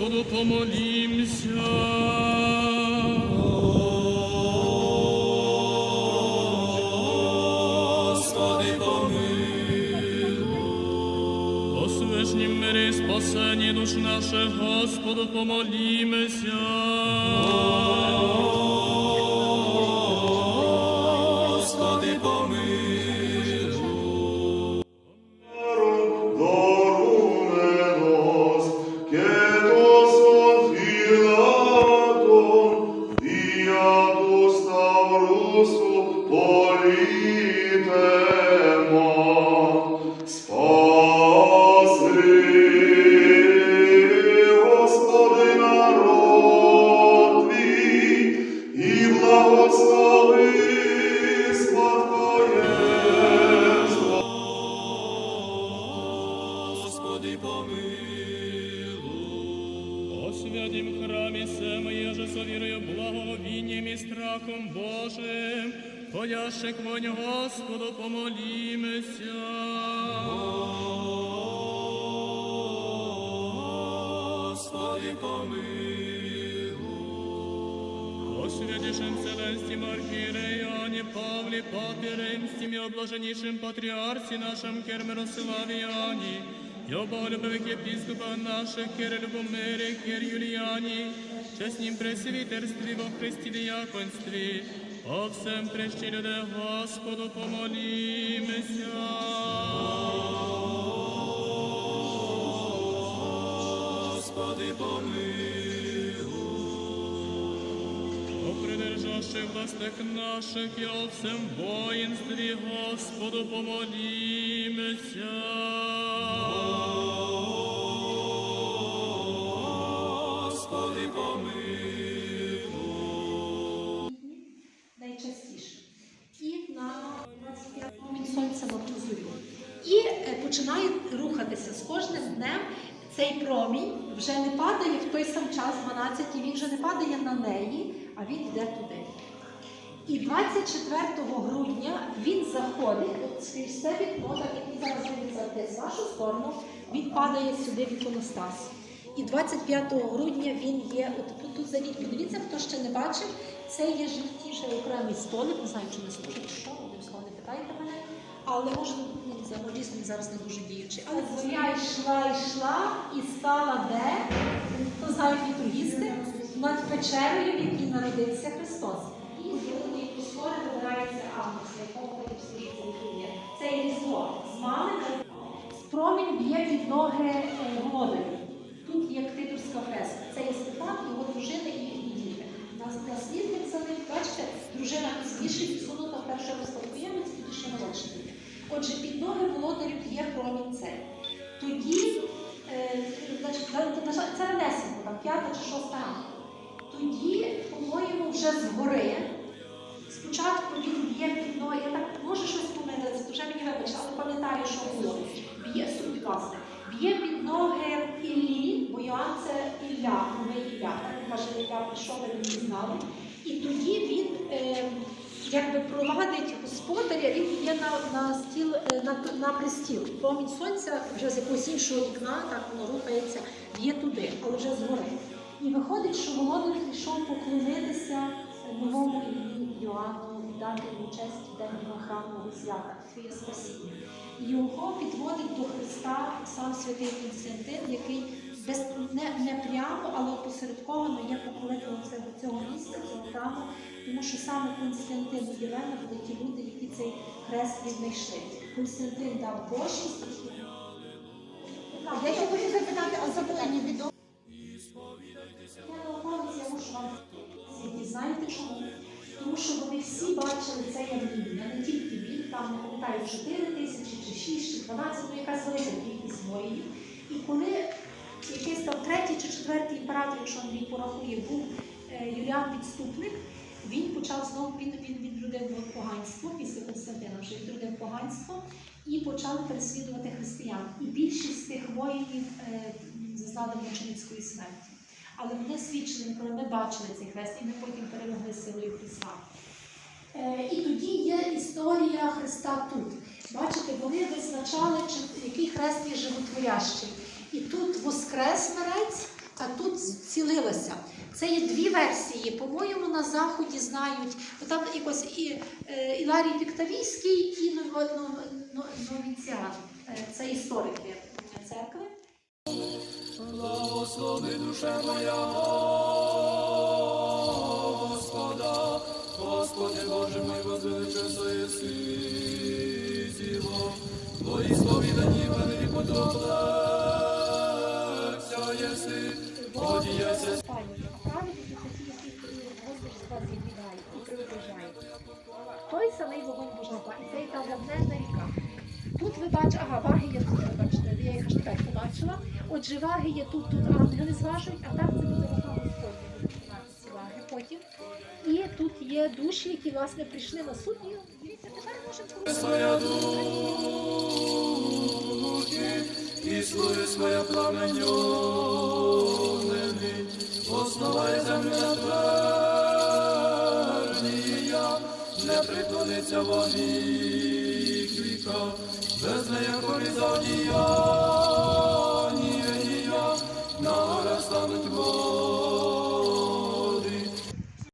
Господу помолімся. Господи, помилуй. О свежнім мирі і спасенні душ наших, Господу помолімся. Господи, politema, спаси, Господи, народ Твій, і благослови спадкоємство Господи, помилуй. О святім храмі сем, еже со вірою, благовінням і страхом Божим, ходящих вонь Господу помолімся. Господи, помилуй. О святішим Вселенстім архієреяні Павлі, Папі Римстім і облаженішим патріарсі нашим Кир Мирославіані, і о боголюбивих єпіскопах наших Кир Любомирі, Кир Юліані, чеснім пресвітерстві во Христі діяконстві, о всем прещі люди Господу помолімся. Господи, помилуй. О придержащих властях наших і о всем воїнстві Господу помолімся. Господи, помилуй. Починає рухатися з кожним днем. Цей промінь вже не падає в той сам час, 12, і він вже не падає на неї, а він йде туди. І 24 грудня він заходить, скрізь це вікно, так як він зараз вилізати з вашу сторону, він падає сюди в іконостас. І 25 грудня він є, от тут, зайдіть, подивіться, хто ще не бачив, це є жовтіше окремий столик, не знаю, чи не служить, що, обов'язково не питайте. Але може, ну, знаю, він зараз не дуже діючий. Але зоря йшла, йшла і стала де? Хто знає літургісти? Над печерою, в якій народився Христос. І великої прискори вибирається Агнець, якого потім служить є. Це є різдво. З мами Промінь б'є під ноги е, володарю. Тут є ктиторська фреска. Це є Степан, його дружина і їхні діти. Нас наслідник за ним, бачите, дружина пізніше відсунута перша розпадкоємець і ще молодший. Отже, під ноги володарю є промінь цей. Тоді, е, це ранесенько, там п'ята чи шоста. Тоді, по-моєму, вже згори. Спочатку він б'є під ноги, я так може щось помилилася, то вже мені вибачте, але пам'ятаю, що було. Б'є суть власне. Б'є під ноги Іллі, бо Йоанн це Ілля, новий Ілля. Так каже, Ілля прийшов, ви не знали. І тоді він е, якби провадить господаря, він б'є на, на стіл, е, на, на престіл. Промінь сонця вже з якогось іншого вікна, так воно рухається, б'є туди, але вже згори. І виходить, що володар прийшов поклонитися новому ім'ю Йоанну, дати йому честь денного храмового свята, твоє спасіння. Його підводить до Христа сам святий Константин, який без, не, не прямо, але опосередковано є покровителем цього, цього міста, цього храму, тому що саме Константин і Єлена були ті люди, які цей хрест віднайшли. Константин дав Божість. Я ще хочу запитати, а запитання відомо? Я науковець, я мушу вам звідти. Знаєте чому? Тому що вони всі бачили це явління, не тільки він, там не пам'ятаю, 4 тисячі, чи 6, чи 12, ну якась велика кількість воїнів. І коли якщо Андрій порахує, був е, Юліан Відступник, він почав знову, він, він відродив поганство після Константина, вже відродив поганство і почали переслідувати християн. І більшість тих воїнів е, зазнали мученицької смерті. Але вони свідчили, коли ми бачили цей хрест, і ми потім перемогли силою Христа. Е, і тоді є історія Христа тут. Бачите, вони визначали, який хрест є животворящий. І тут воскрес мерець, а тут зцілилася. Це є дві версії. По-моєму, на заході знають. Там якось і е, Іларій Піктавійський і Ново- Нов- Нов- Новіціан. Е, Це історики церкви. Благослови душа моя Той самий вогонь Божого, і це і та вогненна ріка. Тут ви бачите, ага, ваги є тут, ви бачите, я їх аж тепер побачила. Отже, ваги є тут, тут ангели зважують, а там це буде вага Господня, ці ваги потім. І тут є душі, які, власне, прийшли на суд, і дивіться, тепер можемо своя духи, і основає земля твердія, не приклониться во без неї без нея хорізонія, на гора стануть води.